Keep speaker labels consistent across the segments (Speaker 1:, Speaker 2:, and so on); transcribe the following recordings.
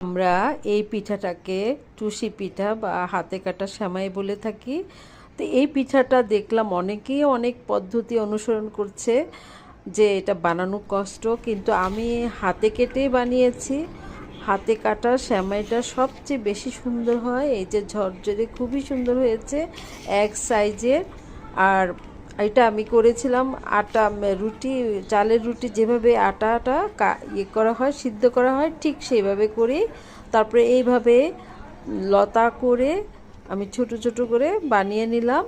Speaker 1: আমরা এই পিঠাটাকে টুসি পিঠা বা হাতে কাটা শ্যামাই বলে থাকি। তো এই পিঠাটা দেখলাম অনেকেই অনেক পদ্ধতি অনুসরণ করছে যে এটা বানানো কষ্ট, কিন্তু আমি হাতে কেটেই বানিয়েছি। হাতে কাটা শ্যামাইটা সবচেয়ে বেশি সুন্দর হয়। এই যে ঝরঝরে খুবই সুন্দর হয়েছে এক সাইজের। আর এটা আমি করেছিলাম আটা রুটি, চালের রুটি যেভাবে আটাটা ইয়ে করা হয়, সিদ্ধ করা হয়, ঠিক সেইভাবে করি তারপরে এইভাবে লতা করে আমি ছোট ছোট করে বানিয়ে নিলাম।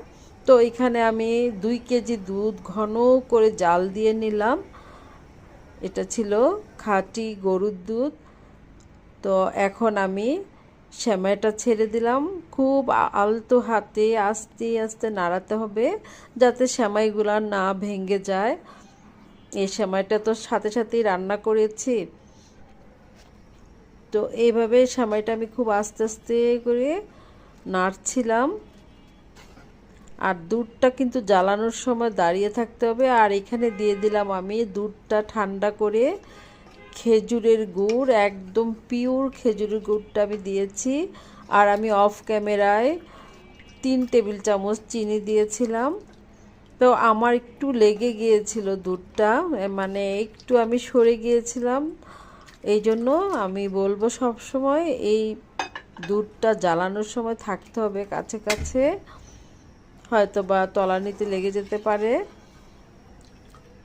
Speaker 1: তো এখানে আমি দুই কেজি দুধ ঘন করে জাল দিয়ে নিলাম। এটা ছিল খাঁটি গরুর দুধ। তো এখন আমি সেমাইটা ছেড়ে দিলাম। খুব আলতো হাতে আস্তে আস্তে নাড়াতে হবে যাতে সেমাইগুলা না ভেঙে যায়। এই সেমাইটা তো সাথে সাথেই রান্না করেছি। তো এইভাবে সেমাইটা আমি খুব আস্তে আস্তে করে নাড়ছিলাম। আর দুধটা কিন্তু জ্বালানোর সময় দাঁড়িয়ে থাকতে হবে। আর এখানে দিয়ে দিলাম আমি দুধটা ঠান্ডা করে খেজুরের গুড়, একদম পিওর খেজুরের গুড়টা আমি দিয়েছি। আর আমি অফ ক্যামেরায় তিন টেবিল চামচ চিনি দিয়েছিলাম। তো আমার একটু লেগে গিয়েছিল দুধটা মানে একটু আমি সরে গিয়েছিলাম। এই জন্য আমি বলব সব সময় এই দুধটা জ্বালানোর সময় থাকতে হবে কাছে কাছে। হয়তো বা তলানিতে লেগে যেতে পারে।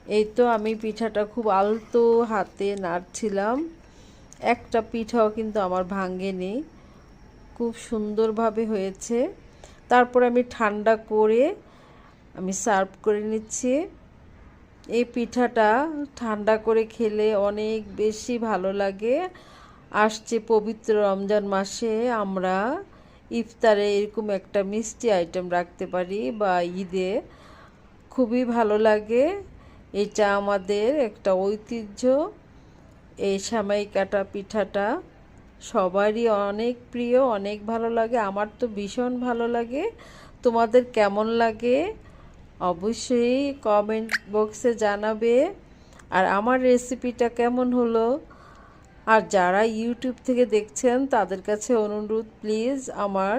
Speaker 1: এই তো আমি পিঠাটা খুব আলতো হাতে নাড়ছিলাম। একটা পিঠাও কিন্তু আমার ভাঙেনি। খুব সুন্দরভাবে হয়েছে। তারপর আমি ঠান্ডা করে আমি সার্ভ করে নিচ্ছি। এই পিঠাটা ঠান্ডা করে খেলে অনেক বেশি ভালো লাগে। আসছে পবিত্র রমজান মাসে আমরা ইফতারে এরকম একটা মিষ্টি আইটেম রাখতে পারি বা ঈদে। খুবই ভালো লাগে। এটা আমাদের একটা ঐতিহ্য। এই সামাই কাটা পিঠাটা সবারই অনেক প্রিয়, অনেক ভালো লাগে। আমার তো ভীষণ ভালো লাগে। তোমাদের কেমন লাগে? অবশ্যই কমেন্ট বক্সে জানাবে। আর আমার রেসিপিটা কেমন হলো? আর যারা ইউটিউব থেকে দেখছেন, তাদের কাছে অনুরোধ প্লিজ আমার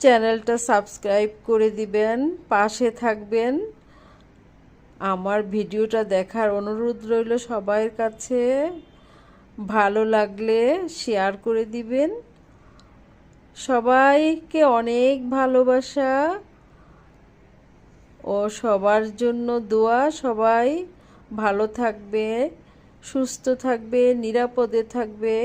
Speaker 1: চ্যানেলটা সাবস্ক্রাইব করে দিবেন, পাশে থাকবেন। আমার ভিডিওটা দেখার অনুরোধ রইল সবার কাছে। ভালো লাগলে শেয়ার করে দিবেন। সবাইকে অনেক ভালোবাসা ও সবার জন্য দোয়া। সবাই ভালো থাকবে, সুস্থ থাকবে, নিরাপদে থাকবে।